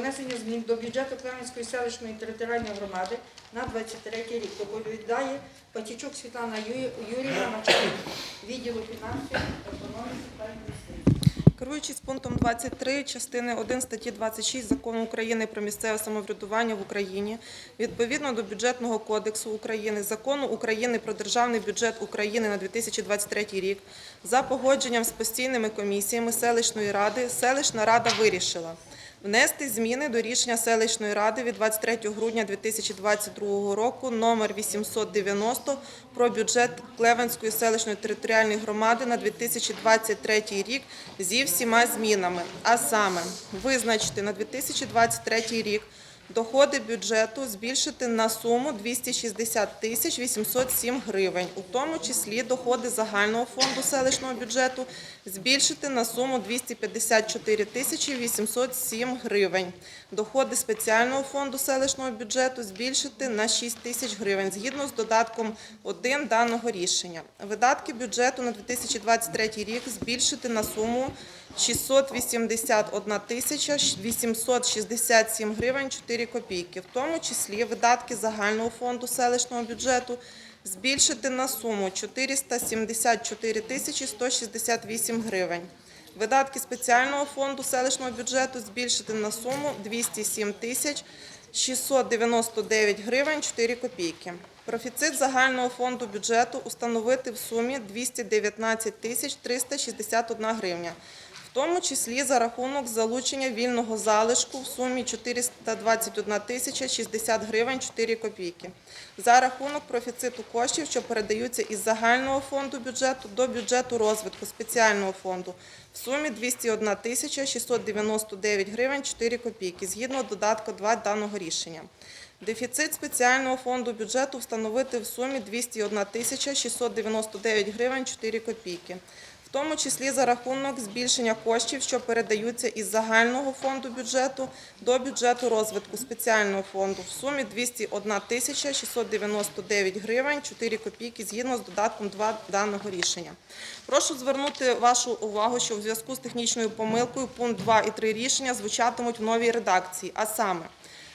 внесення змін до бюджету Клевенської селищної територіальної громади на 23 рік. Доповідає Патічук Світлана Юріївна, начальник відділу фінансів, економіки та інвестицій. Керуючись пунктом 23 частини 1 статті 26 Закону України про місцеве самоврядування в Україні, відповідно до бюджетного кодексу України, Закону України про державний бюджет України на 2023 рік, за погодженням з постійними комісіями селищної ради, селищна рада вирішила внести зміни до рішення селищної ради від 23 грудня 2022 року номер 890 про бюджет Клевенської селищної територіальної громади на 2023 рік зі всіма змінами. А саме визначити на 2023 рік доходи бюджету збільшити на суму 260 тисяч 807 гривень, у тому числі доходи загального фонду селищного бюджету збільшити на суму 254 тисячі 807 гривень. Доходи спеціального фонду селищного бюджету збільшити на 6 тисяч гривень згідно з додатком 1 даного рішення. Видатки бюджету на 2023 рік збільшити на суму 681 тисяча 867 гривень 4 копійки, в тому числі видатки загального фонду селищного бюджету збільшити на суму 474 тисячі 168 гривень. Видатки спеціального фонду селищного бюджету збільшити на суму 207 тисяч 699 гривень 4 копійки. Профіцит загального фонду бюджету установити в сумі 219 тисяч 361 гривня, в тому числі за рахунок залучення вільного залишку в сумі 421 тисяча 60 гривень 4 копійки. За рахунок профіциту коштів, що передаються із загального фонду бюджету до бюджету розвитку спеціального фонду в сумі 201 тисяча 699 гривень 4 копійки, згідно додатку 2 даного рішення. Дефіцит спеціального фонду бюджету встановити в сумі 201 тисяча 699 гривень 4 копійки, тому числі за рахунок збільшення коштів, що передаються із загального фонду бюджету до бюджету розвитку спеціального фонду в сумі 201 тисяча 699 гривень 4 копійки згідно з додатком 2 даного рішення. Прошу звернути вашу увагу, що в зв'язку з технічною помилкою пункт 2 і 3 рішення звучатимуть в новій редакції, а саме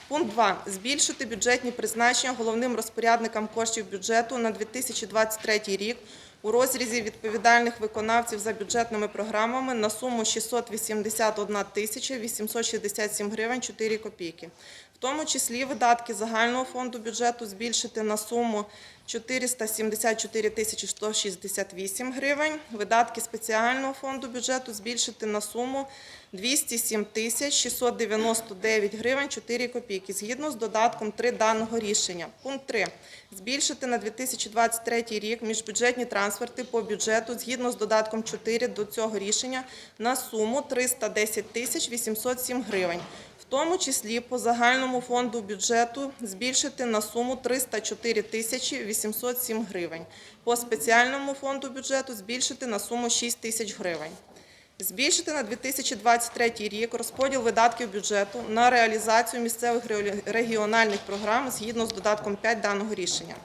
Пункт 2. Збільшити бюджетні призначення головним розпорядникам коштів бюджету на 2023 рік у розрізі відповідальних виконавців за бюджетними програмами на суму 681 тисяча 867 гривень 4 копійки. В тому числі видатки загального фонду бюджету збільшити на суму 474 тисячі 168 гривень, видатки спеціального фонду бюджету збільшити на суму 207 тисяч 699 гривень 4 копійки, згідно з додатком 3 даного рішення. Пункт 3. Збільшити на 2023 рік міжбюджетні трансферти по бюджету згідно з додатком 4 до цього рішення на суму 310 тисяч 807 гривень. Тому числі по загальному фонду бюджету збільшити на суму 304 тисячі 807 гривень. По спеціальному фонду бюджету збільшити на суму 6 тисяч гривень. Збільшити на 2023 рік розподіл видатків бюджету на реалізацію місцевих регіональних програм згідно з додатком 5 даного рішення.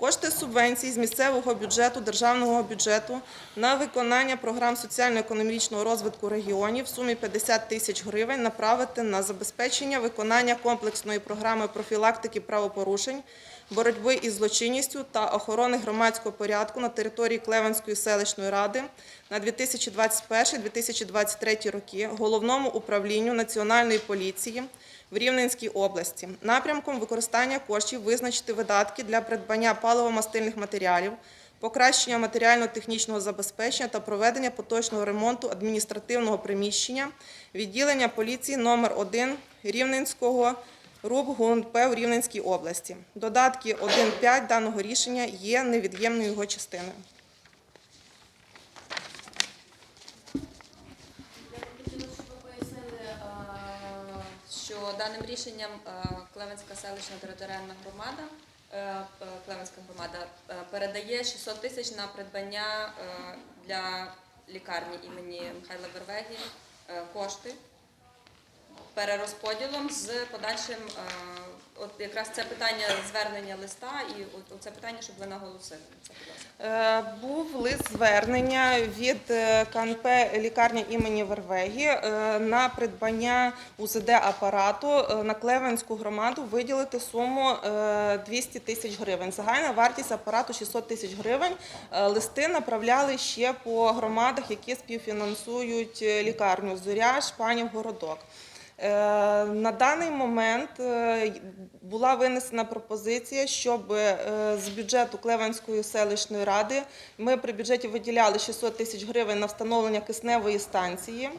Кошти субвенцій з місцевого бюджету, державного бюджету на виконання програм соціально-економічного розвитку регіонів в сумі 50 тисяч гривень направити на забезпечення виконання комплексної програми профілактики правопорушень, боротьби із злочинністю та охорони громадського порядку на території Клевенської селищної ради на 2021-2023 роки головному управлінню Національної поліції в Рівненській області. Напрямком використання коштів визначити видатки для придбання паливо-мастильних матеріалів, покращення матеріально-технічного забезпечення та проведення поточного ремонту адміністративного приміщення відділення поліції номер 1 Рівненського РУБ ГУНП в Рівненській області. Додатки 1.5 даного рішення є невід'ємною його частиною. Що даним рішенням е, Клевенська селищна територіальна громада, е, Клевенська громада е, передає 600 тисяч на придбання для лікарні імені Михайла Вервегі кошти перерозподілом з подальшим е, от якраз це питання звернення листа і от це питання, щоб ви наголосили. Е, Був лист звернення від е, КНП лікарня імені Вервегі на придбання УЗД апарату на Клевенську громаду виділити суму е, 200 тисяч гривень. Загальна вартість апарату 600 тисяч гривень. Листи направляли ще по громадах, які співфінансують лікарню Зоря, Шпанів, Городок. Е, На даний момент е, була винесена пропозиція, щоб е, з бюджету Клевенської селищної ради ми при бюджеті виділяли 600 тисяч гривень на встановлення кисневої станції.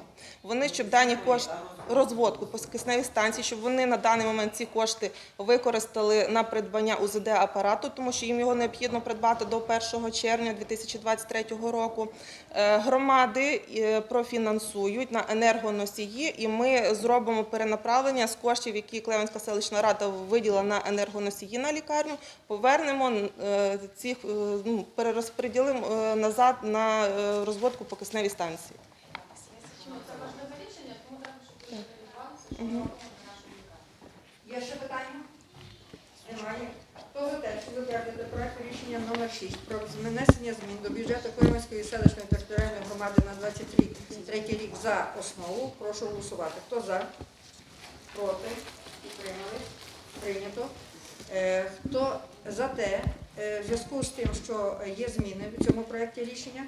Вони щоб дані кошти розводку по кисневій станції, щоб вони на даний момент ці кошти використали на придбання УЗД апарату, тому що їм його необхідно придбати до 1 червня 2023 року. Громади профінансують на енергоносії, і ми зробимо перенаправлення з коштів, які Клевенська селищна рада виділа на енергоносії на лікарню. Повернемо е, цих е, ну, перерозподілимо е, назад на розводку по кисневій станції. Є ще питання? Немає. Хто за те, щоб затвердити проект рішення номер 6 про внесення змін до бюджету Київської селищної територіальної громади на 23 рік за основу, прошу голосувати. Хто за? Проти? Утримали? Прийнято. Е, Хто за те, е, в зв'язку з тим, що є зміни в цьому проєкті рішення,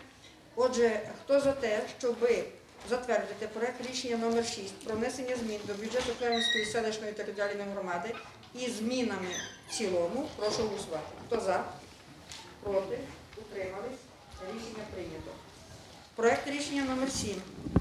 отже, хто за те, щоби затвердити проект рішення номер 6 про внесення змін до бюджету Клевенської селищної територіальної громади із змінами в цілому, прошу голосувати. Хто за? Проти? Утримались? Рішення прийнято. Проект рішення номер 7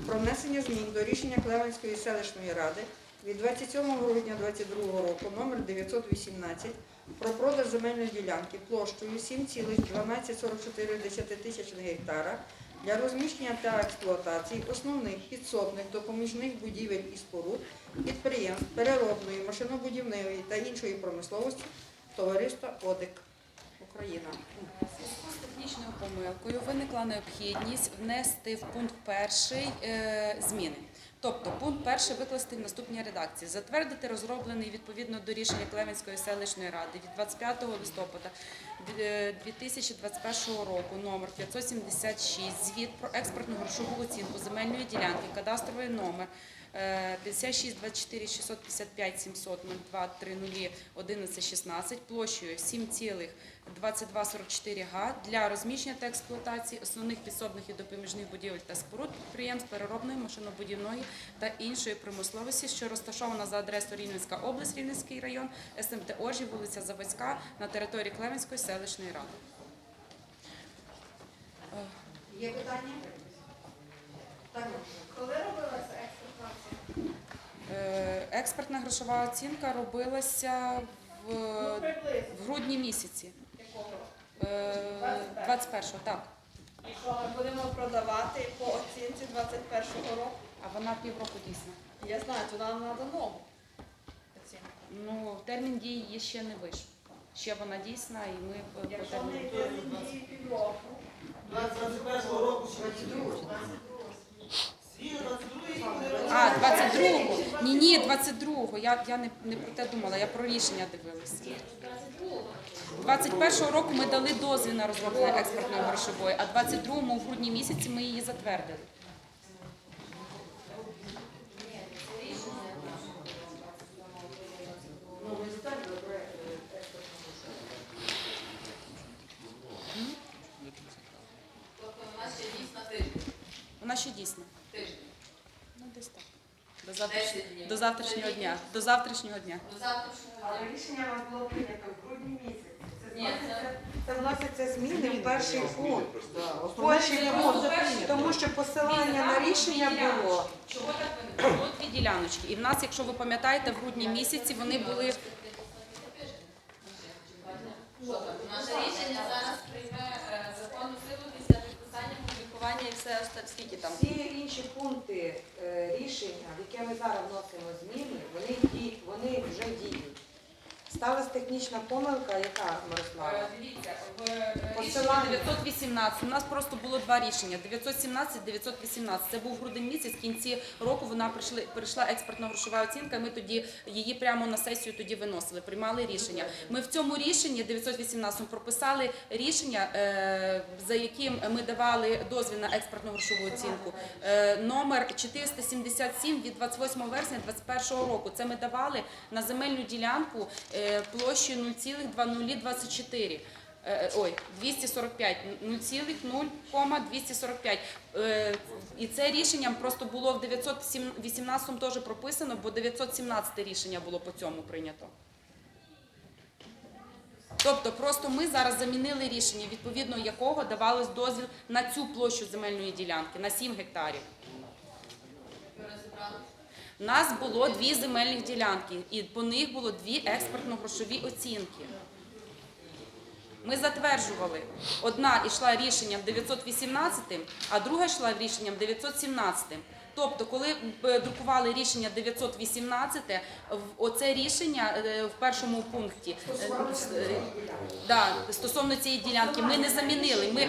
про внесення змін до рішення Клевенської селищної ради від 27 грудня 2022 року номер 918 про продаж земельної ділянки площею 7,1244 гектара для розміщення та експлуатації основних підсобних допоміжних будівель і споруд підприємств переробної, машинобудівної та іншої промисловості товариства ОДИК Україна. Зв'язку з технічною помилкою виникла необхідність внести в пункт перший е, зміни. Тобто пункт перший викласти в наступній редакції. Затвердити розроблений відповідно до рішення Клевенської селищної ради від 25 листопада е, 2021 року номер 576 звіт про експортну грошову оцінку земельної ділянки, кадастровий номер е, 56 24 655 700 02 30 11 16 площею 7,2244 га для розміщення та експлуатації основних підсобних і допоміжних будівель та споруд підприємств переробної, машинобудівної та іншої промисловості, що розташована за адресою Рівненська область, Рівненський район, СМТ Оржі, вулиця Заводська на території Клевенської селищної ради. Є питання? Так. Коли? Е, Експертна грошова оцінка робилася в, в грудні місяці. Якого? Е, 21-го, так. І що ми будемо продавати по оцінці 21-го року? А вона півроку дійсна. Я знаю, то нам треба нову оцінку. Ну, термін дії її ще не вийшов. Ще вона дійсна, і ми по- по Якщо терміну. не йде дії півроку, 21 року ще Свій 22 рік вони робили. А, 22-го. Ні, ні, 22-го. Я, я не, не про те думала, я про рішення дивилася. 21-го року ми дали дозвіл на розроблення експортної грошової, а 22-му в грудні місяці ми її затвердили. Експертного Вона ще дійсна. Десь. До завтрашнього, до завтрашнього дня. До завтрашнього дня. Але рішення вам було прийнято в грудні місяці. Це вноситься, це вносяться зміни в перший пункт. Перший пункт, тому що посилання на рішення було. Чого так виникло? Було дві діляночки. І в нас, якщо ви пам'ятаєте, в грудні місяці вони були Наше рішення зараз прийме е, законну силу після підписання публікування і все оста- скільки там. Всі інші пункти е, рішення, в яке ми зараз вносимо зміни, вони, вони вже діють. Сталася технічна помилка, яка Мирослава? Е, Дивіться, в е, Посилання. 918 у нас просто було два рішення: 917, 918. Це був грудень місяць. В кінці року вона прийшли прийшла експертна грошова оцінка. Ми тоді її прямо на сесію тоді виносили, приймали рішення. Ми в цьому рішенні 918 прописали рішення, е, за яким ми давали дозвіл на експертну грошову оцінку. Е, Номер 477 від 28 вересня 2021 року. Це ми давали на земельну ділянку е, площею 0,2024. Е, Ой, 245, 0,0,245. Е, І це рішення просто було в 918 теж прописано, бо 917 рішення було по цьому прийнято. Тобто просто ми зараз замінили рішення, відповідно якого давалось дозвіл на цю площу земельної ділянки, на 7 гектарів. У нас було дві земельних ділянки, і по них було дві експертно-грошові оцінки. Ми затверджували. Одна йшла рішенням 918, а друга йшла рішенням 917. Тобто, коли е, друкували рішення 918, в- оце рішення е, в першому пункті е, да, стосовно цієї ділянки ми не замінили. Ми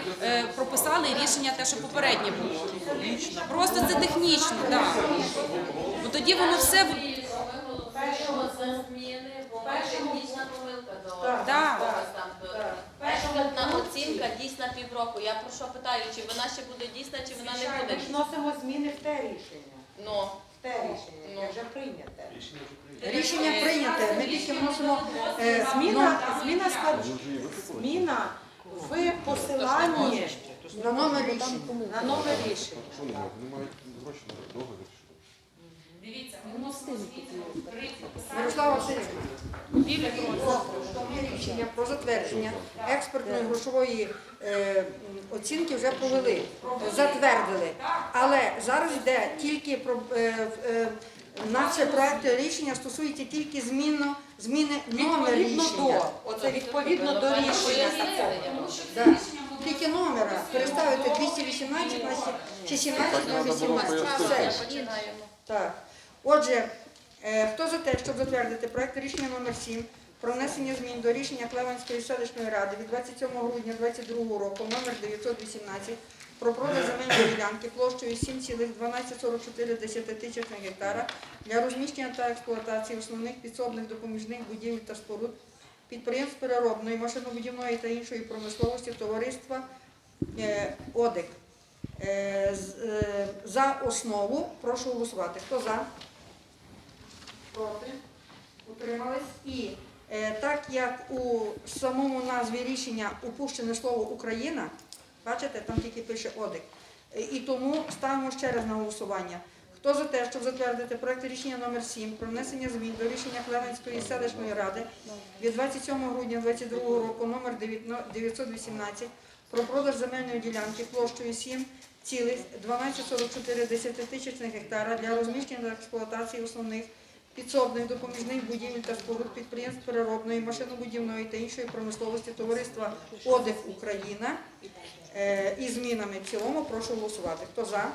прописали рішення те, що попереднє було. Просто це технічно, так. Бо тоді воно все Першого це зміни, бо технічна помилка до Так, Да. когось там. до- Експертна оцінка дійсна півроку. Я про що питаю, чи вона ще буде дійсна, чи вона не буде? Ми ж вносимо зміни в те рішення. Ну, В те рішення, яке вже прийняте. Рішення прийняте. Ми тільки вносимо е, Зміна, зміна зміна в посиланні на номер рішення. на номер рішення. Що немає? Вони мають гроші на договір. Що? Дивіться, ми вносимо зміни Мирослава Васильівна. біля рішення про затвердження експертної грошової е, оцінки вже провели, затвердили. Але зараз йде тільки про е, е, наше проект рішення стосується тільки зміну зміни номер Відповідно рішення. до, оце відповідно до рішення. Да. Тільки номера переставити 218 на сі- чи 17 на 18. Все. починаємо. Так. Отже, е, хто за те, щоб затвердити проект рішення номер 7 про внесення змін до рішення Клеванської селищної ради від 27 грудня 2022 року номер 918 про продаж земельної ділянки площею 7,1244 тисячних гектара для розміщення та експлуатації основних підсобних допоміжних будівель та споруд підприємств переробної, машинобудівної та іншої промисловості товариства е, ОДИК. Е, За основу прошу голосувати. Хто за? Проти? Утримались? І е, так як у самому назві рішення упущене слово Україна, бачите, там тільки пише ОДИК. Е, І тому ставимо ще раз на голосування. Хто за те, щоб затвердити проект рішення номер 7 про внесення змін до рішення Клевенської селищної ради від 27 грудня 2022 року номер 918 про продаж земельної ділянки площею 7 цілих 12,44 тисячних гектара для розміщення та експлуатації основних підсобних допоміжних будівель та споруд підприємств переробної, машинобудівної та іншої промисловості товариства ОДИФ Україна е, із змінами в цілому. Прошу голосувати. Хто за?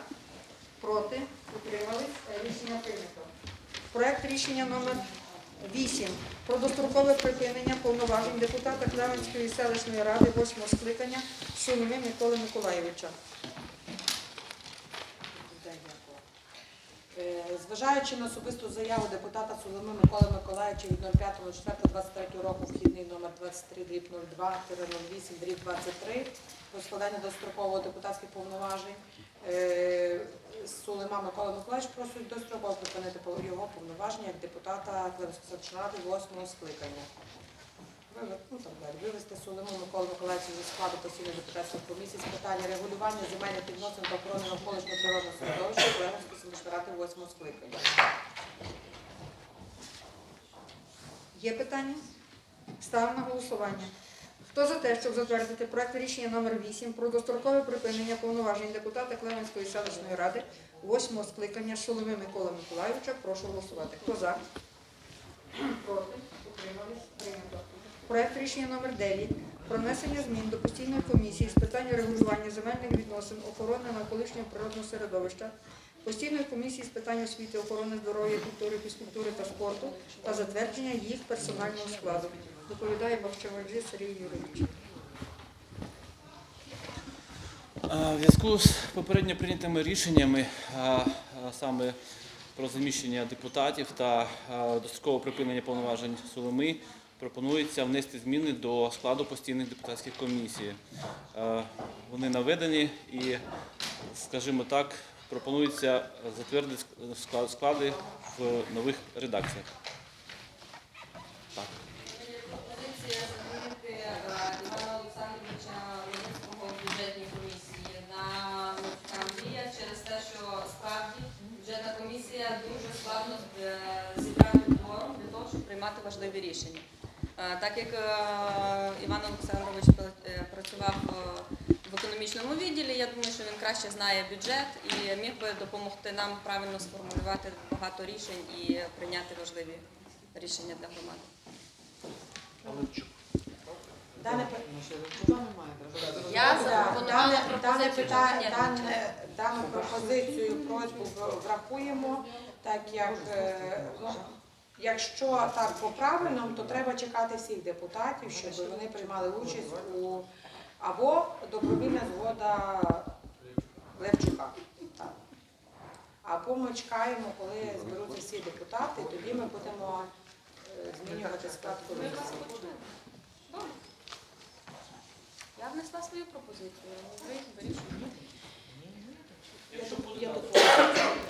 Проти? Утримались? Рішення прийнято. Проект рішення номер 8 про дострокове припинення повноважень депутата Клевенської селищної ради 8 скликання Шулими Миколи Миколаєвича. Е, Зважаючи на особисту заяву депутата Соломи Миколи Миколаївича від 05.04.23 року вхідний номер 23 дріб 02 08 дріб 23 про складання дострокового депутатських повноважень, Сулима Микола Миколаївич просить достроково припинити його повноваження як депутата Клевської селищної ради 8 скликання. Ну, так далі. Вивести Сулему Миколу Миколаївича зі складу постійної депутатської комісії з питання регулювання земельних відносин та охорони навколишнього природного середовища Клевської селищної ради 8 скликання. Є питання? Ставимо на голосування. Хто за те, щоб затвердити проект рішення номер 8 про дострокове припинення повноважень депутата Клеменської селищної ради 8 скликання Шоломи Миколи Миколаївича, прошу голосувати. Хто за? Проти? Утримались? Прийнято. Проект рішення номер 9 про внесення змін до постійної комісії з питань регулювання земельних відносин, охорони навколишнього природного середовища постійної комісії з питань освіти, охорони здоров'я, культури, фізкультури та спорту та затвердження їх персонального складу. Доповідає Бахчеваджі Сергій Юрійович. В зв'язку з попередньо прийнятими рішеннями, саме про заміщення депутатів та дострокове припинення повноважень Соломи, пропонується внести зміни до складу постійних депутатських комісій. Вони наведені і, скажімо так, пропонується затвердити склади в нових редакціях. Так. Е, бюджетна комісія дуже складно е, зібрати кворум для того, щоб приймати важливі рішення. Е, Так як е, Іван Олександрович е, працював в економічному відділі, я думаю, що він краще знає бюджет і міг би допомогти нам правильно сформулювати багато рішень і прийняти важливі рішення для громади. Дане. Я запропонувала Дане пропозицію. дане, дану пропозицію, просьбу врахуємо, так як е, ну, якщо так по правильному, то треба чекати всіх депутатів, щоб вони приймали участь у або добровільна згода Левчука. Або ми чекаємо, коли зберуться всі депутати, тоді ми будемо е, змінювати склад комісії. Я внесла свою пропозицію. Ви вирішуєте. Якщо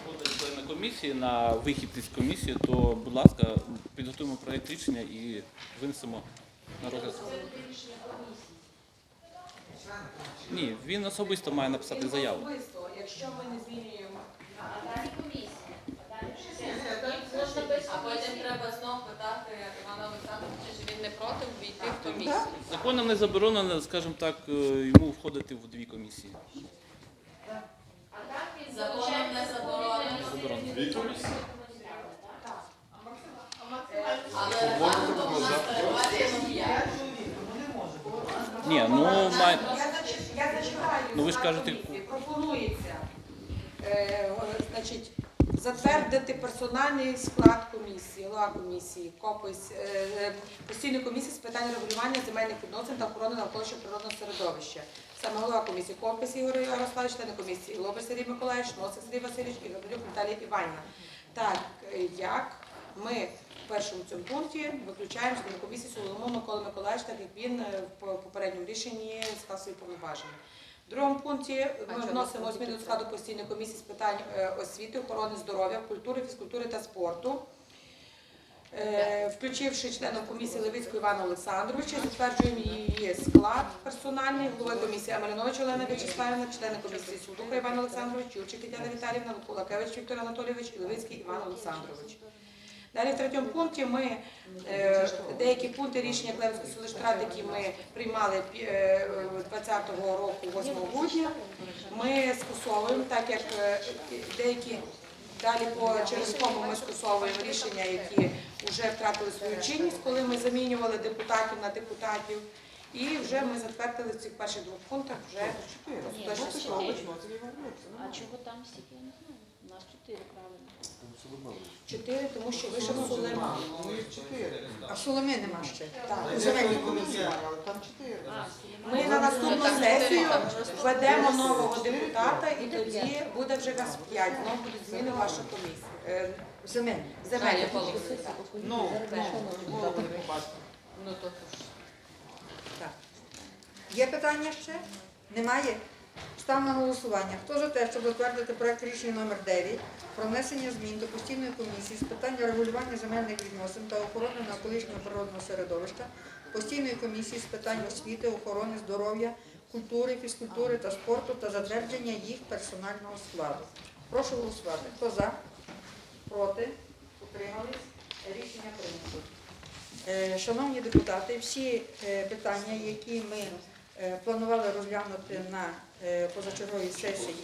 буде члени комісії на вихід із комісії, то, будь ласка, підготуємо проєкт рішення і винесемо на розгляд. Ні, він особисто має написати заяву. Особисто, якщо ми не змінюємо. А потім треба знов питати Івана Олександровича, чи він не проти ввійти в комісію. Законом не заборонено, скажімо так, е, йому входити в дві комісії. Законом не заборонено, Заборонено. але регламентом у нас передбачено п'ять. Ні, ну має. Я зачитаю. Ну, ви ж кажете, пропонується е, значить, затвердити персональний склад комісії, голова комісії, копись е, е, постійної комісії з питань регулювання земельних відносин та охорони навколишнього природного середовища. Саме голова комісії Копись Ігор Ярославович, члени комісії Лобер Сергій Миколаївич, Носик Сергій Васильович і Габрилюк Наталія Іванівна. Так, е, як ми в першому цьому пункті виключаємо члени комісії Соломон Микола Миколаївич, так як він в попередньому рішенні склав свої повноваження. В другому пункті ми вносимо зміни до складу постійної комісії з питань е, освіти, охорони здоров'я, культури, фізкультури та спорту. Е, Включивши членом комісії Левицького Івана Олександровича, затверджуємо її склад персональний, голова комісії Амелінович Олена Вячеславівна, члени комісії Судуха Іван Олександрович, Юрчик Тетяна Віталіївна, Кулакевич Віктор Анатолійович і Левицький Іван Олександрович. Далі в третьому пункті ми е, деякі пункти рішення Клевської селищради, які ми приймали е, 20-го року, 8 грудня, ми скасовуємо, так як е, деякі далі по через кому ми скасовуємо рішення, які вже втратили свою чинність, коли ми замінювали депутатів на депутатів. І вже ми затвердили в цих перших двох пунктах вже остаточне слово. А чого там стільки, я не знаю. У нас чотири правильно. Чотири, тому що вийшов Сулейман. А Соломи нема ще. Так. Земельні комісії. А, Ми на наступну сесію введемо нового депутата і тоді буде вже вас п'ять. Знову будуть зміни вашої комісії. Е, Земельні. Земельні. Ну, Ну, то Так. Є питання ще? Немає? Став на голосування. Хто за те, щоб затвердити проект рішення номер 9 про внесення змін до постійної комісії з питань регулювання земельних відносин та охорони навколишнього природного середовища, постійної комісії з питань освіти, охорони здоров'я, культури, фізкультури та спорту та затвердження їх персонального складу. Прошу голосувати. Хто за? Проти? Утримались? Рішення прийнято. Е, Шановні депутати, всі е, питання, які ми планували розглянути на е, позачерговій сесії,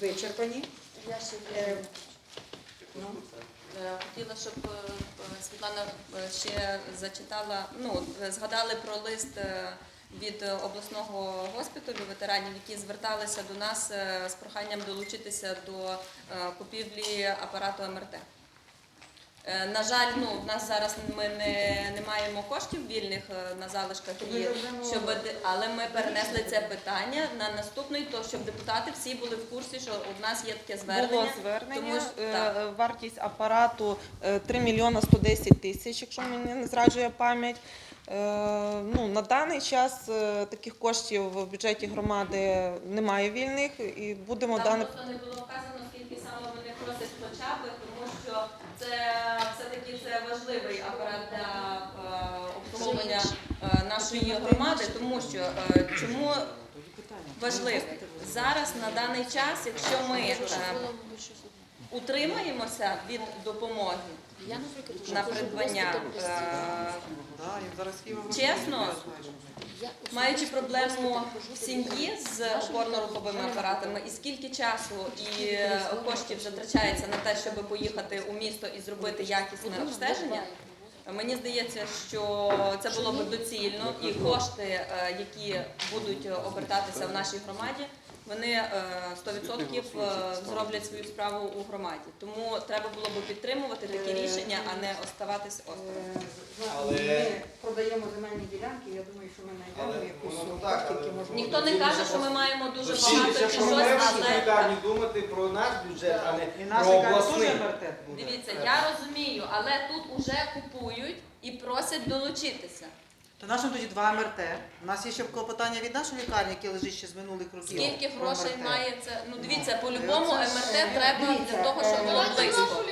вичерпані. я ще Е, ну, Е, Хотіла, щоб е, е, Світлана е, ще зачитала, ну, е, згадали про лист е, від е, обласного госпіталю ветеранів, які зверталися до нас е, з проханням долучитися до е, купівлі апарату МРТ. Е, На жаль, ну в нас зараз ми не, не маємо коштів вільних е, на залишках, і, щоб але ми перенесли це питання на наступний, то щоб депутати всі були в курсі, що у нас є таке звернення. Було звернення, тому що- е, так. вартість апарату е, 3 мільйона 110 тисяч, якщо мені не зраджує пам'ять. Е, Ну, на даний час е, таких коштів в бюджеті громади немає вільних і будемо Там дане просто не було вказано, скільки саме вони просять хоча б, це все-таки це важливий апарат для е, обслуговування е, нашої громади, тому що е, чому важливий? Зараз на даний час, якщо ми утримаємося від допомоги на придбання, чесно, маючи проблему в сім'ї з опорно-руховими апаратами, і скільки часу і коштів затрачається на те, щоб поїхати у місто і зробити якісне обстеження. Мені здається, що це було б доцільно, і кошти, е, які будуть обертатися в нашій громаді, вони е, 100% е, зроблять свою справу у громаді. Тому треба було б підтримувати такі рішення, а не оставатися осторонь. Але... Ми продаємо земельні ділянки, я думаю, що ми знайдемо якусь суму можна. Ніхто не каже, що ми маємо дуже багато чи щось, але лікарні думати про наш бюджет, а не І про обласний. дивіться, я розумію, але тут уже купують і просять долучитися. То нашим тоді два МРТ. У нас є ще клопотання від нашої лікарні, яке лежить ще з минулих років. Скільки про грошей МРТ. має це? Ну дивіться, по-любому МРТ треба для того, щоб було близько.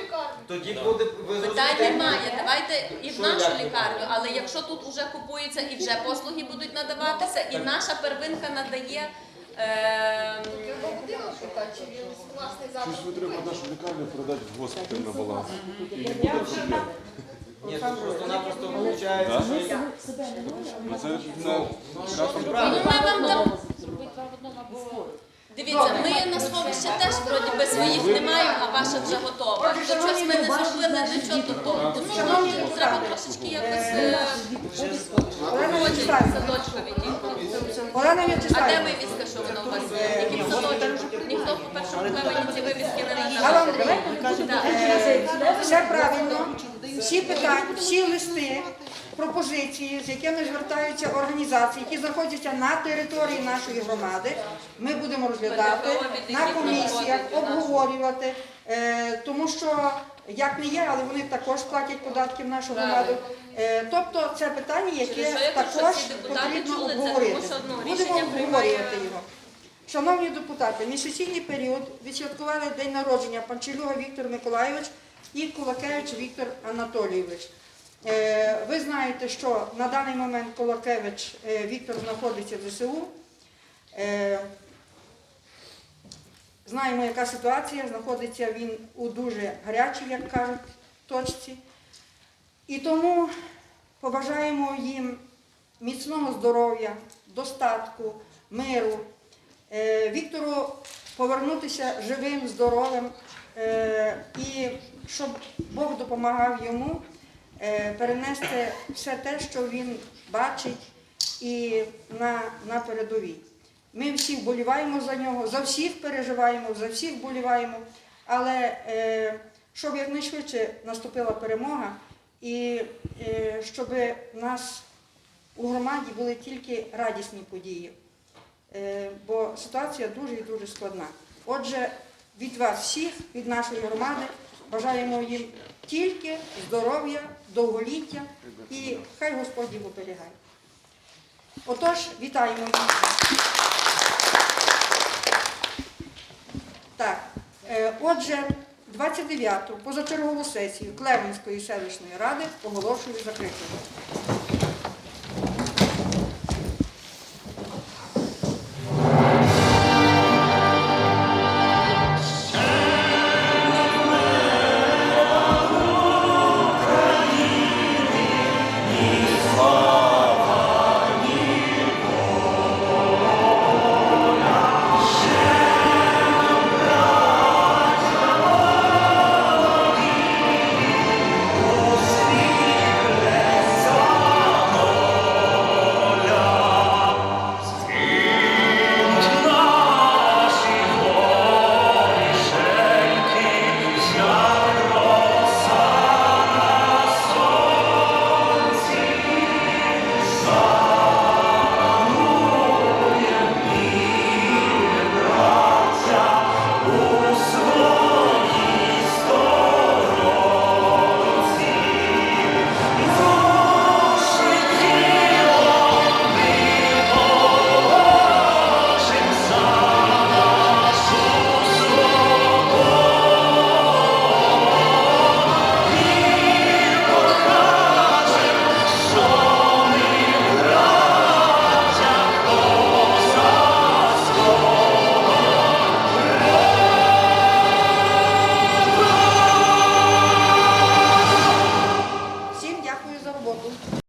Тоді буде ви Питань зрозумієте, немає. Давайте і в Що нашу як? лікарню, але якщо тут уже купується і вже послуги будуть надаватися, і наша первинка надає. Е, Щось ви треба нашу лікарню передати в госпіталь на баланс. Ні, це просто-напросто виходить, що Ну, Це, це, ну, ми вам Дивіться, ми на сховище теж вроді би своїх не маємо, а ваша вже готова. То щось ми не зробили нічого тут. Ну, ну, треба трошечки якось е, Вячеславівна, садочка відійти. Олена А де вивіска, що вона у вас є? Який садочок? Ніхто по першому клевені ці вивіски не надав. е, все правильно, всі питання, всі листи, пропозиції, з якими звертаються організації, які знаходяться на території нашої громади, ми будемо розглядати на комісіях, обговорювати, е, тому що як не є, але вони також платять податки в нашу громаду. Е, Тобто це питання, яке також потрібно обговорити. Будемо обговорювати його. Шановні депутати, місяційний період відсвяткували день народження Панчелюга Віктор Миколайович і Кулакевич Віктор Анатолійович. Е, Ви знаєте, що на даний момент Кулакевич е, Віктор знаходиться в ЗСУ. Е, Знаємо, яка ситуація. Знаходиться він у дуже гарячій, як кажуть, точці. І тому побажаємо їм міцного здоров'я, достатку, миру. Віктору повернутися живим, здоровим і щоб Бог допомагав йому е, перенести все те, що він бачить і на, на передовій. Ми всі вболіваємо за нього, за всіх переживаємо, за всіх вболіваємо, але е, щоб якнайшвидше наступила перемога і е, щоб у нас у громаді були тільки радісні події. Е, бо ситуація дуже і дуже складна. Отже, від вас всіх, від нашої громади, бажаємо їм тільки здоров'я, довголіття і хай Господь їх оберігає. Отож, вітаємо. Так, е, отже, 29-ту позачергову сесію Клевенської селищної ради оголошую закритою.